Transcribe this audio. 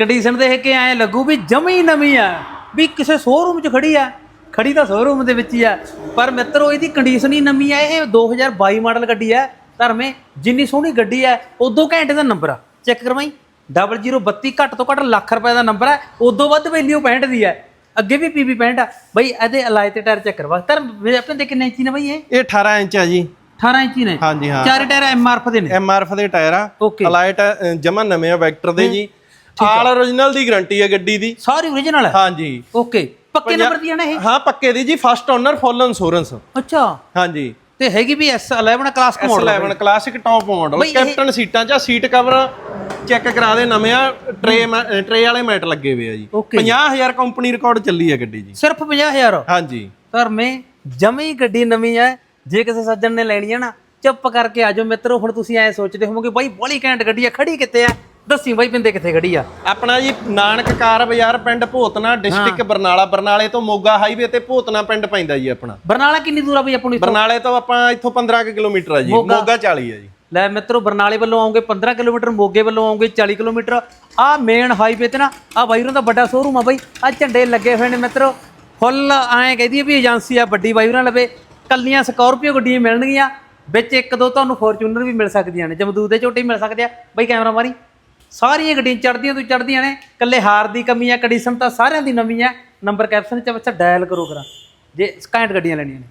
Condition ਦੇਖ ਕੇ ਐ ਲੱਗੂ ਵੀ ਜਮੀ ਨਵੀਂ ਆ ਵੀ ਕਿਸੇ ਸ਼ੋਰੂਮ 'ਚ ਖੜੀ ਆ। ਖੜੀ ਤਾਂ ਸ਼ੋਰੂਮ ਦੇ ਵਿੱਚ ਹੀ ਆ ਪਰ ਮਿੱਤਰੋ ਇਹਦੀ ਕੰਡੀਸ਼ਨ ਹੀ ਨਵੀਂ ਆ ਇਹ 2022 ਮਾਡਲ ਗੱਡੀ ਆ ਧਰਮੇ ਜਿੰਨੀ ਸੋਹਣੀ ਗੱਡੀ ਆ ਉਦੋਂ ਘੰਟੇ ਦਾ ਨੰਬਰ ਆ। ਚੈੱਕ ਕਰਵਾਈ? 0032 ਘੱਟ ਤੋਂ ਘੱਟ ਲੱਖ ਰੁਪਏ ਦਾ ਨੰਬਰ ਆ ਉਦੋਂ ਵੱਧ ਵੈਲਿਊ 65 ਦੀ ਆ। ਅੱਗੇ ਵੀ ਪੀਬੀ 65 ਆ। ਬਈ ਇਹਦੇ ਅਲਾਈ ਤੇ ਟਾਇਰ ਚੈੱਕ ਕਰਵਾ। ਧਰਮ ਆਪਣੇ ਦੇ ਕਿੰਨੇ ਇੰਚੀ ਨੇ ਬਈ ਇਹ? ਇਹ 18 ਇੰਚ ਆ ਜੀ। 18 ਇੰਚੀ ਨੇ? ਹਾਂਜੀ ਹਾਂ। ਚਾਰੇ ਟਾਇਰ ਐਮਆਰਐਫ ਦੇ ਨੇ? ਐਮਆਰਐਫ ਦੇ ਟਾਇਰ ਆ। ਓਕੇ। ਅਲਾਈਟ ਜਮਾ ਨਵੇਂ ਆ ਵੈਕਟਰ ਦੇ ਜੀ। ਆਲ origignal ਦੀ ਗਾਰੰਟੀ ਹੈ ਗੱਡੀ ਦੀ। ਸਾਰੀ ਓਰੀਜਨਲ ਹੈ ਹਾਂਜੀ। ਓਕੇ ਪੱਕੇ ਨੰਬਰ ਦੀ ਨਾ ਇਹ? ਹਾਂ ਪੱਕੇ ਦੀ ਜੀ ਫਸਟ ਓਨਰ ਫੁੱਲ ਇੰਸ਼ੋਰੈਂਸ ਅੱਛਾ। ਹਾਂਜੀ। ਤੇ ਹੈਗੀ ਵੀ S11 class model S11 classic top model captain ਸੀਟਾਂ 'ਚ ਸੀਟ ਕਵਰ ਚੈੱਕ ਕਰਾ ਦੇ ਨਵੇਂ ਆ ਟਰੇ ਟਰੇ ਵਾਲੇ ਮੈਟ ਲੱਗੇ ਹੋਏ ਆ ਜੀ। Okay. 50000 ਕੰਪਨੀ ਰਿਕਾਰਡ ਚੱਲੀ ਹੈ ਗੱਡੀ ਜੀ। ਸਿਰਫ 50000 ਹਾਂਜੀ। ਧਰਮੇ ਜਮੀ ਗੱਡੀ ਨਵੀਂ ਹੈ ਜੇ ਕਿਸੇ ਸੱਜਣ ਨੇ ਲੈਣੀ ਹੈ ਨਾ ਚੁੱਪ ਕਰਕੇ ਆਜੋ ਮਿੱਤਰੋ ਹੁਣ ਤੁਸੀਂ ਐ ਸੋਚਦੇ ਹੋਵੋਗੇ ਬਾਈ ਬੜੀ ਘੈਂਟ ਗੱਡੀ ਆ ਖੜੀ ਕਿੱਥੇ ਆ? ਦੱਸੀ ਬਾਈ ਪਿੰਦੇ ਕਿੱਥੇ ਖੜੀ ਆ? ਆਪਣਾ ਜੀ ਨਾਨਕ ਕਾਰ ਬਾਜ਼ਾਰ ਪਿੰਡ ਭੋਤਨਾ ਡਿਸਟ੍ਰਿਕਟ ਬਰਨਾਲਾ। ਬਰਨਾਲੇ ਤੋਂ ਮੋਗਾ ਹਾਈਵੇ ਤੇ ਭੋਤਨਾ ਪਿੰਡ ਪੈਂਦਾ ਜੀ ਆਪਣਾ। ਬਰਨਾਲਾ ਕਿੰਨੀ ਦੂਰ ਆ ਬਈ ਆਪਾਂ ਨੂੰ? ਬਰਨਾਲੇ ਤੋਂ ਆਪਾਂ ਇੱਥੋਂ 15 ਕੁ ਕਿਲੋਮੀਟਰ ਆ ਜੀ। ਮੋਗਾ। ਮੋਗਾ 40 ਆ ਜੀ। ਲੈ ਮਿੱਤਰੋ ਬਰਨਾਲੇ ਵੱਲੋਂ ਆਉਂਗੇ 15 ਕਿਲੋਮੀਟਰ ਮੋਗੇ ਵੱਲੋਂ ਆਉਂਗੇ 40 ਕਿਲੋਮੀਟਰ। ਆ ਮੇਨ ਹਾਈਵੇ ਤੇ ਨਾ ਆ ਬਾਈਰਾਂ ਦਾ ਵੱਡਾ ਸ਼ੋਰੂਮ ਆ ਬਾਈ। ਆ ਝੰਡੇ ਲੱਗੇ ਹੋਏ ਨੇ ਮਿੱਤਰੋ। ਫੁੱਲ ਐਂ ਕਹਦੀ ਵੀ ਏਜੰਸੀ ਆ ਵੱਡੀ ਬਾਈਰਾਂ ਲਵੇ। ਕੱਲੀਆਂ ਸਕਾਰਪੀਓ ਗੱਡੀਆਂ ਮਿਲਣਗੀਆਂ। ਵਿੱਚ ਇੱਕ ਦੋ ਤੁਹਾਨੂੰ ਫੋਰਚੂਨਰ ਵੀ ਮਿਲ ਸਕਦੀਆਂ ਨੇ। ਜਮਦੂਦ ਦੇ ਝੋਟੇ ਮਿਲ ਸਕਦੇ ਆ। ਬਾਈ ਕੈਮਰਾ ਮਾਰੀ ਸਾਰੀਆਂ ਗੱਡੀਆਂ ਚੜਦੀਆਂ ਤੋਂ ਚੜਦੀਆਂ ਨੇ ਕੱਲੇ ਹਾਰ ਦੀ ਕਮੀ ਆ ਕੰਡੀਸ਼ਨ ਤਾਂ ਸਾਰਿਆਂ ਦੀ ਨਵੀਂ ਆ। ਨੰਬਰ ਕੈਪਸ਼ਨ ਚ ਬੱਚਾ ਡਾਇਲ ਕਰੋ ਕਰਾਂ ਜੇ ਸਕਾਇੰਟ ਗੱਡੀਆਂ ਲੈਣੀਆਂ ਨੇ।